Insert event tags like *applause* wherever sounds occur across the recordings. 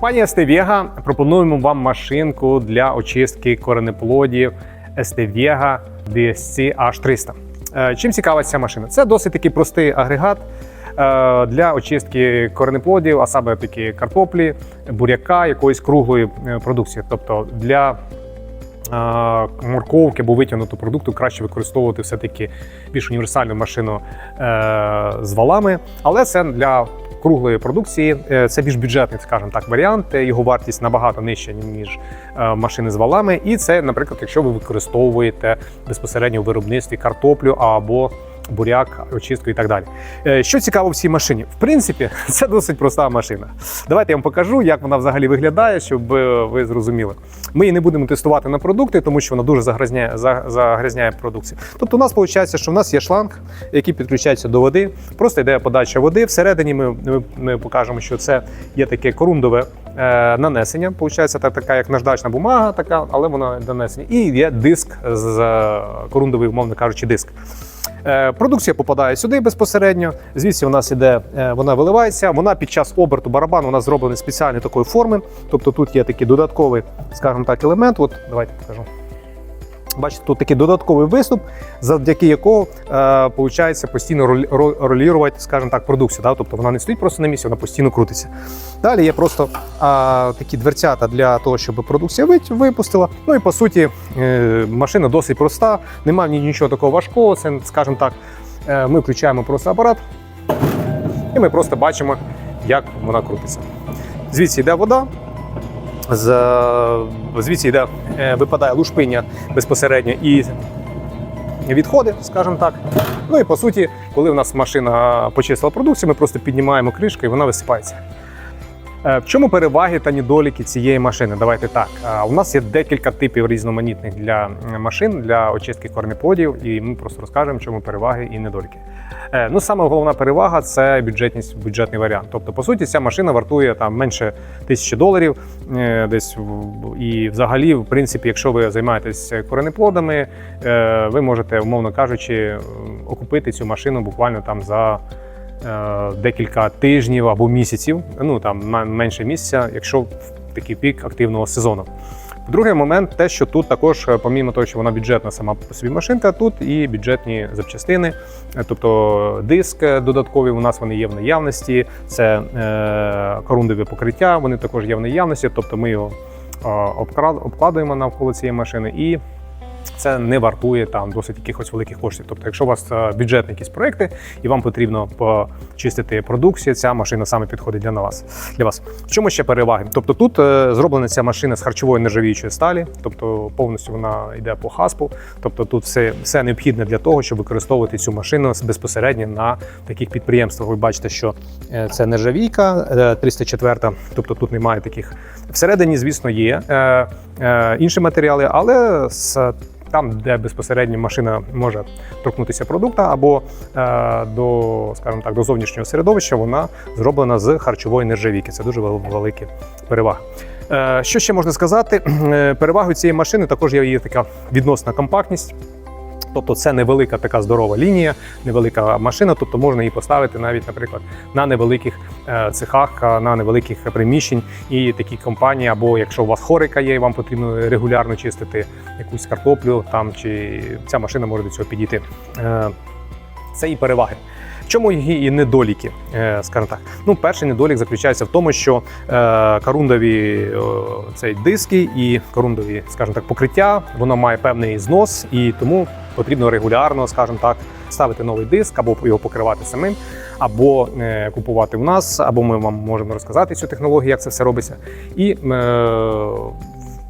Компанія Stevega пропонуємо вам машинку для очистки коренеплодів Stevega DSC H300. Е, Чим цікава ця машина? Це досить такий простий агрегат е, для очистки коренеплодів, а саме такі картоплі, буряка, якоїсь круглої е, продукції. Тобто для морковки або витягнутого продукту краще використовувати все-таки більш універсальну машину з валами, але це для круглої продукції. Е, Це більш бюджетний, скажімо так, варіант. Е, Його вартість набагато нижча, ніж е, машини з валами. І це, наприклад, якщо ви використовуєте безпосередньо у виробництві картоплю або буряк, очистку і так далі. Е, Що цікаво в цій машині? В принципі, *laughs* це досить проста машина. Давайте я вам покажу, як вона взагалі виглядає, щоб е, ви зрозуміли. Ми її не будемо тестувати на продукти, тому що вона дуже загрязняє, загрязняє продукцію. Тобто, у нас виходить, що в нас є шланг, який підключається до води. Просто йде подача води. Всередині ми, ми, ми покажемо, що це є таке корундове нанесення. Получається, так, така як наждачна бумага, така, але вона нанесення. І є диск з е, корундовий, умовно кажучи, диск. Е, Продукція попадає сюди безпосередньо. Звідси у нас іде, е, вона виливається. Вона під час оберту барабану вона зроблена спеціальної такої форми. Тобто тут є такий додатковий, скажімо так, елемент. От давайте покажу. Бачите, тут такий додатковий виступ, завдяки якого е, получається постійно ролірувати, скажімо так, продукцію. Да? Тобто вона не стоїть просто на місці, вона постійно крутиться. Далі є просто а, такі дверцята для того, щоб продукція випустила. Ну і по суті, е, машина досить проста, немає ні- нічого такого важкого. Це, скажімо так, е, ми включаємо просто апарат, і ми просто бачимо, як вона крутиться. Звідси йде вода. Звідси йде, е, випадає лушпиння безпосередньо і відходи, скажімо так. Ну і по суті, коли у нас машина почистила продукцію, ми просто піднімаємо кришку і вона висипається. Е, В чому переваги та недоліки цієї машини? Давайте так. Е, У нас є декілька типів різноманітних для машин для очистки корнеплодів, і ми просто розкажемо, чому переваги і недоліки. Е, Ну, саме головна перевага це бюджетність, бюджетний варіант. Тобто, по суті, ця машина вартує там менше тисячі доларів. Десь і взагалі, в принципі, якщо ви займаєтесь коренеплодами, ви можете, умовно кажучи, окупити цю машину буквально там за декілька тижнів або місяців, ну там менше місяця, якщо в такий пік активного сезону. Другий момент, те, що тут також, е, помімо того, що вона бюджетна сама по собі машинка, тут і бюджетні запчастини, Е, тобто диск е, додаткові у нас вони є в наявності, це е, корундові покриття, вони також є в наявності, тобто ми його е, обкладуємо навколо цієї машини і. Це не вартує там досить якихось великих коштів. Тобто, якщо у вас е, бюджетні якісь проекти і вам потрібно почистити продукцію, ця машина саме підходить для вас. Для вас. В чому ще переваги? Тобто тут е, зроблена ця машина з харчової нержавіючої сталі, тобто повністю вона йде по хаспу. Тобто тут все, все необхідне для того, щоб використовувати цю машину безпосередньо на таких підприємствах. Ви бачите, що е, це нержавійка е, 304, тобто тут немає таких. Всередині, звісно, є е, е, інші матеріали, але з там, де безпосередньо машина може торкнутися продукта або е, до, скажімо так, до зовнішнього середовища, вона зроблена з харчової нержавійки. Це дуже вел- великі переваги. Е, що ще можна сказати? *clears throat* Е, Перевагою цієї машини також є її така відносна компактність. Тобто це невелика така здорова лінія, невелика машина, тобто можна її поставити навіть, наприклад, на невеликих е, цехах, е, на невеликих приміщень. І такі компанії, або якщо у вас хорика є, і вам потрібно регулярно чистити якусь картоплю, там чи ця машина може до цього підійти. Е, Це і переваги. Чому її і недоліки, е, скажімо так. Ну, перший недолік заключається в тому, що е, корундові цей диски і корундові, скажімо так, покриття, воно має певний знос, і тому потрібно регулярно, скажімо так, ставити новий диск або його покривати самим, або е, купувати в нас, або ми вам можемо розказати цю технологію, як це все робиться. І е,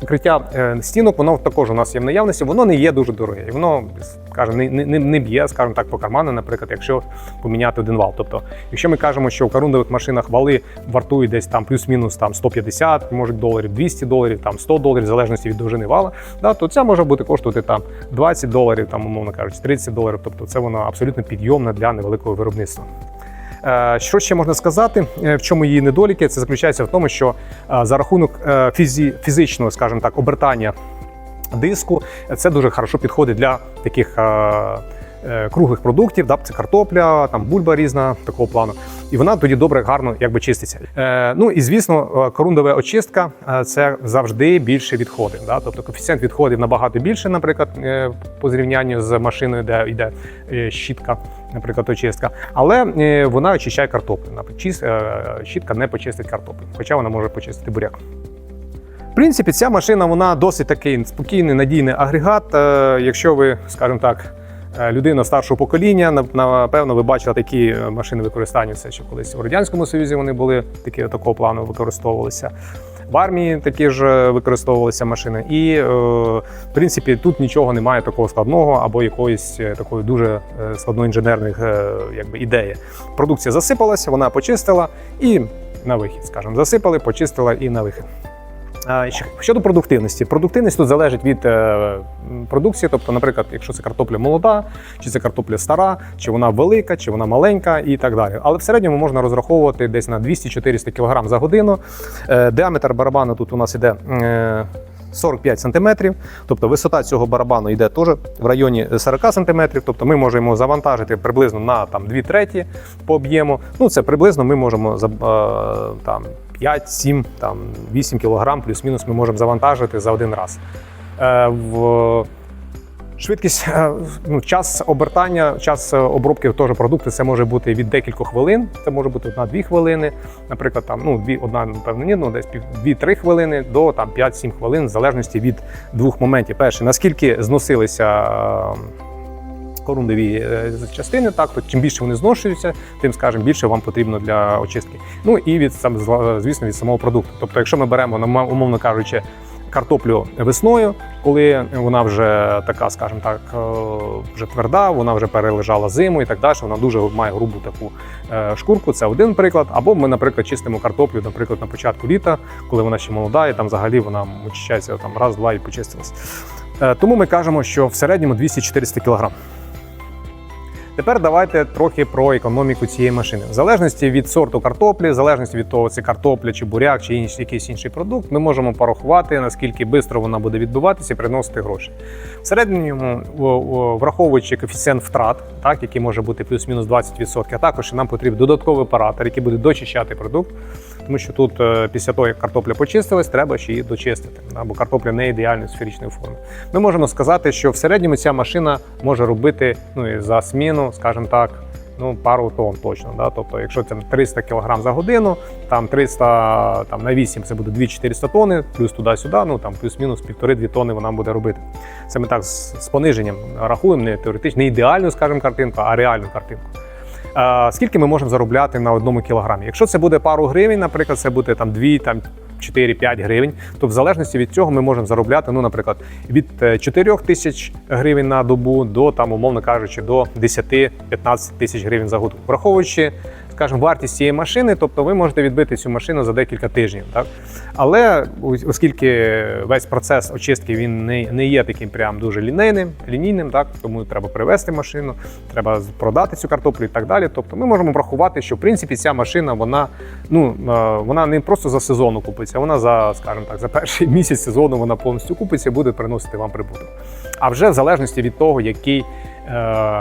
покриття е, стінок, воно також у нас є в наявності, воно не є дуже дороге. І воно скажімо, не, не, не б'є, скажімо так, по карману, наприклад, якщо поміняти один вал. Тобто, якщо ми кажемо, що в корундових машинах вали вартують десь там плюс-мінус там 150, може доларів, 200 доларів, там 100 доларів, в залежності від довжини вала, да, то ця може бути коштувати там 20 доларів, там, умовно кажучи, 30 доларів. Тобто це вона абсолютно підйомна для невеликого виробництва. Е, Що ще можна сказати? Е, В чому її недоліки? Це заключається в тому, що е, за рахунок фізі, фізичного, скажімо так, обертання диску, це дуже хорошо підходить для таких круглих продуктів, да, це картопля, там бульба різна такого плану. і вона тоді добре, гарно якби чиститься. Е, ну і звісно, е, корундова очистка е, це завжди більше відходи. Да? Тобто коефіцієнт відходів набагато більше, наприклад, е, по зрівнянню з машиною, де йде е, щітка, наприклад, очистка. Але е, вона очищає картоплю. Е, щітка не почистить картоплю, хоча вона може почистити буряк. В принципі, ця машина вона досить такий спокійний, надійний агрегат. Е, Якщо ви, скажімо так, е, людина старшого покоління, напевно, ви бачили такі е, машини використання. Це ще колись у радянському союзі вони були такі такого плану використовувалися. В армії такі ж е, використовувалися машини, і е, в принципі тут нічого немає такого складного або якоїсь е, такої дуже е, складної інженерних е, якби ідеї. Продукція засипалася, вона почистила і на вихід, скажімо, засипали, почистила і на вихід. Щодо продуктивності, продуктивність тут залежить від е, продукції. Тобто, наприклад, якщо це картопля молода, чи це картопля стара, чи вона велика, чи вона маленька і так далі. Але в середньому можна розраховувати десь на 200-400 кг за годину. Е, Діаметр барабану тут у нас іде. е, 45 см, тобто висота цього барабану йде теж в районі 40 см, тобто ми можемо завантажити приблизно на там, 2 треті по об'єму. Ну, це приблизно ми можемо е, там, 5, 7, там, 8 кг плюс-мінус ми можемо завантажити за один раз. Е, в Швидкість, е, ну, час обертання, час обробки теж продукту це може бути від декількох хвилин, це може бути одна-дві хвилини, наприклад, там, ну, дві, одна, напевно, ні, ну, десь пів- дві-три хвилини до там, 5-7 хвилин, в залежності від двох моментів. Перше, наскільки зносилися корундові е, частини, так, то чим більше вони зношуються, тим, скажімо, більше вам потрібно для очистки. Ну і від сам, звісно, від самого продукту. Тобто, якщо ми беремо, умовно кажучи, картоплю весною, коли вона вже така, скажімо так, е, вже тверда, вона вже перележала зиму і так далі. Вона дуже має грубу таку е, шкурку. Це один приклад. Або ми, наприклад, чистимо картоплю, наприклад, на початку літа, коли вона ще молода, і там взагалі вона очищається там раз-два і почистилась. Тому ми кажемо, що в середньому 200-400 кг. Тепер давайте трохи про економіку цієї машини. В залежності від сорту картоплі, в залежності від того, це картопля чи буряк, чи інші, якийсь інший продукт, ми можемо порахувати, наскільки швидко вона буде відбуватися і приносити гроші. В середньому, враховуючи коефіцієнт втрат, так, який може бути плюс-мінус 20%, а також нам потрібен додатковий оператор, який буде дочищати продукт. Тому що тут е, після того, як картопля почистилась, треба ще її дочистити, да, бо картопля не ідеальної сферичної форми. Ми можемо сказати, що в середньому ця машина може робити ну, за зміну, скажімо так, ну, пару тонн точно. Да? Тобто, якщо це 300 кг за годину, там 300 там, на 8 це буде 2-400 тонни, плюс туди-сюди, ну там плюс-мінус 1,5-2 тонни вона буде робити. Це ми так з пониженням рахуємо, не теоретично, не ідеальну, скажімо, картинку, а реальну картинку. Скільки ми можемо заробляти на одному кілограмі? Якщо це буде пару гривень, наприклад, це буде там 2, там 4-5 гривень, то в залежності від цього ми можемо заробляти, ну, наприклад, від е, 4 тисяч гривень на добу до там, умовно кажучи, до 10-15 тисяч гривень за год. Враховуючи, скажімо, вартість цієї машини, тобто ви можете відбити цю машину за декілька тижнів. Так? Але оскільки весь процес очистки він не, не є таким прям дуже лінейним, лінійним, так тому треба привезти машину, треба продати цю картоплю і так далі. Тобто ми можемо врахувати, що в принципі ця машина вона ну е, вона не просто за сезону купиться, вона за, скажімо так, за перший місяць сезону вона повністю купиться і буде приносити вам прибуток. А вже в залежності від того, який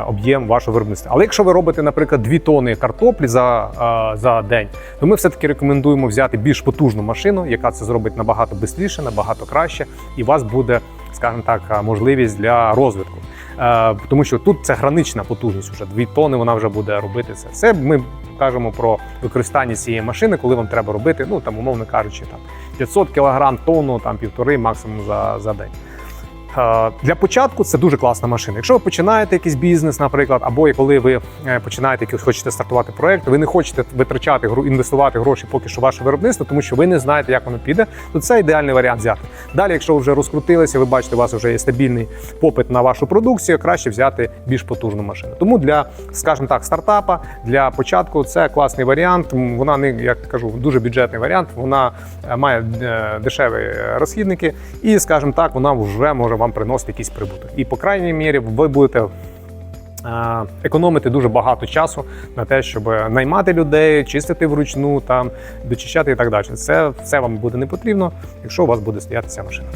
об'єм вашого виробництва. Але якщо ви робите, наприклад, 2 тони картоплі за, е, за день, то ми все-таки рекомендуємо взяти більш потужну машину, яка це зробить набагато швидше, набагато краще, і у вас буде, скажімо так, е, можливість для розвитку. Е, Тому що тут це гранична потужність, вже 2 тони вона вже буде робити це. Це ми кажемо про використання цієї машини, коли вам треба робити, ну там, умовно кажучи, там 500 кг, тонну, там півтори максимум за, за день. Е, Для початку це дуже класна машина. Якщо ви починаєте якийсь бізнес, наприклад, або коли ви е, починаєте якийсь хочете стартувати проект, ви не хочете витрачати інвестувати гроші поки що в ваше виробництво, тому що ви не знаєте, як воно піде, то це ідеальний варіант взяти. Далі, якщо ви вже розкрутилися, ви бачите, у вас вже є стабільний попит на вашу продукцію, краще взяти більш потужну машину. Тому для, скажімо так, стартапа для початку це класний варіант. Вона не як кажу, дуже бюджетний варіант. Вона е, має дешеві розхідники, і, скажімо так, вона вже може вам приносить якийсь прибуток. І по крайній мірі ви будете. Економити дуже багато часу на те, щоб наймати людей, чистити вручну, там дочищати і так далі. Це все вам буде не потрібно, якщо у вас буде стояти ця машина.